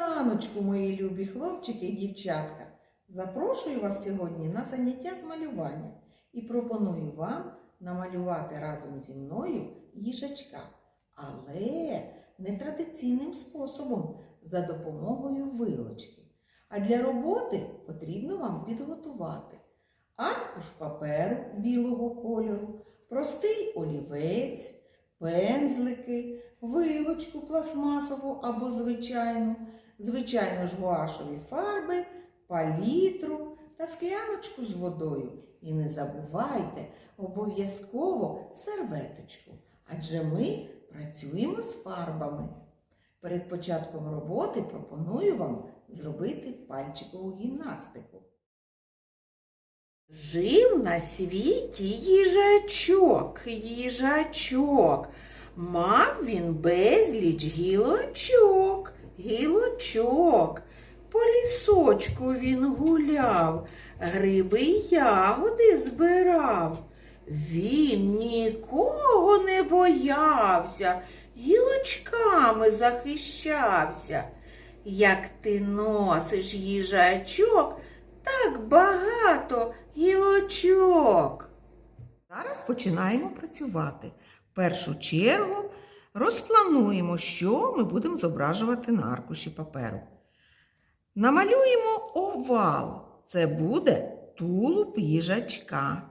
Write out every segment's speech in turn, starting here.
раночку, мої любі хлопчики і дівчатка. Запрошую вас сьогодні на заняття з малювання і пропоную вам намалювати разом зі мною їжачка, але не традиційним способом за допомогою вилочки. А для роботи потрібно вам підготувати аркуш паперу білого кольору, простий олівець, пензлики, вилочку пластмасову або звичайну, звичайно ж гуашові фарби, палітру та скляночку з водою. І не забувайте обов'язково серветочку, адже ми працюємо з фарбами. Перед початком роботи пропоную вам зробити пальчикову гімнастику. Жив на світі їжачок, їжачок. Мав він безліч гілочок, гілочок. По лісочку він гуляв, гриби й ягоди збирав. Він нікого не боявся, гілочками захищався. Як ти носиш їжачок, так багато гілочок. Зараз починаємо працювати. В першу чергу розплануємо, що ми будемо зображувати на аркуші паперу. Намалюємо овал. Це буде тулуб їжачка.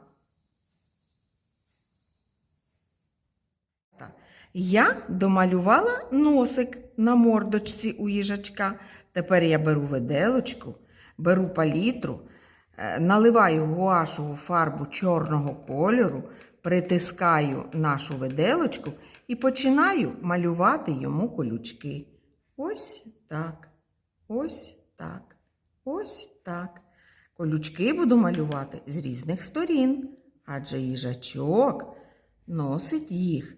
Я домалювала носик на мордочці у їжачка. Тепер я беру виделочку, беру палітру, наливаю гуашову фарбу чорного кольору, притискаю нашу виделочку і починаю малювати йому колючки. Ось так, ось так, ось так. Колючки буду малювати з різних сторін, адже їжачок носить їх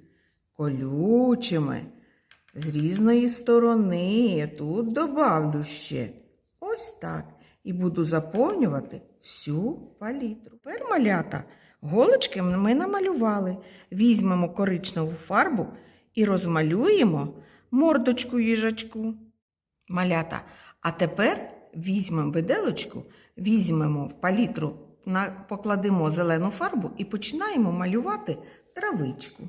колючими з різної сторони. Тут добавлю ще ось так. І буду заповнювати всю палітру. Тепер малята, голочки ми намалювали. Візьмемо коричневу фарбу і розмалюємо мордочку їжачку. Малята, а тепер візьмемо виделочку, візьмемо в палітру, покладемо зелену фарбу і починаємо малювати травичку.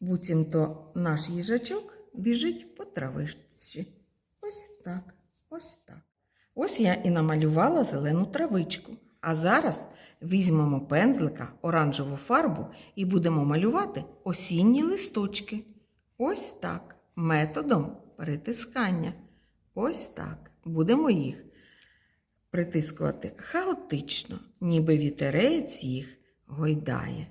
Буцімто наш їжачок біжить по травичці. Ось так, ось так. Ось я і намалювала зелену травичку. А зараз візьмемо пензлика, оранжеву фарбу і будемо малювати осінні листочки. Ось так, методом притискання. Ось так. Будемо їх притискувати хаотично, ніби вітерець їх гойдає.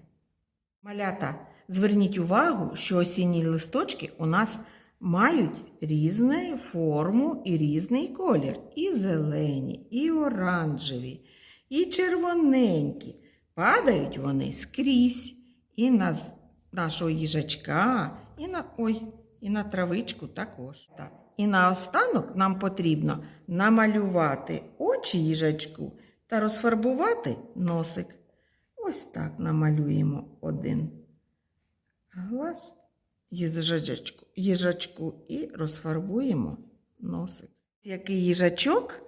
Малята, зверніть увагу, що осінні листочки у нас мають різну форму і різний колір. І зелені, і оранжеві, і червоненькі. Падають вони скрізь і на нашого їжачка, і на, ой, і на травичку також. Так. І наостанок нам потрібно намалювати очі їжачку та розфарбувати носик. Ось так намалюємо один глаз їжачку, їжачку і розфарбуємо носик. Який їжачок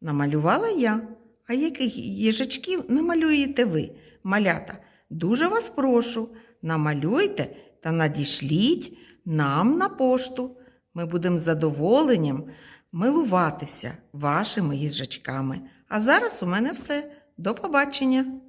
намалювала я, а яких їжачків намалюєте ви, малята? Дуже вас прошу, намалюйте та надішліть нам на пошту. Ми будемо з задоволенням милуватися вашими їжачками. А зараз у мене все. До побачення!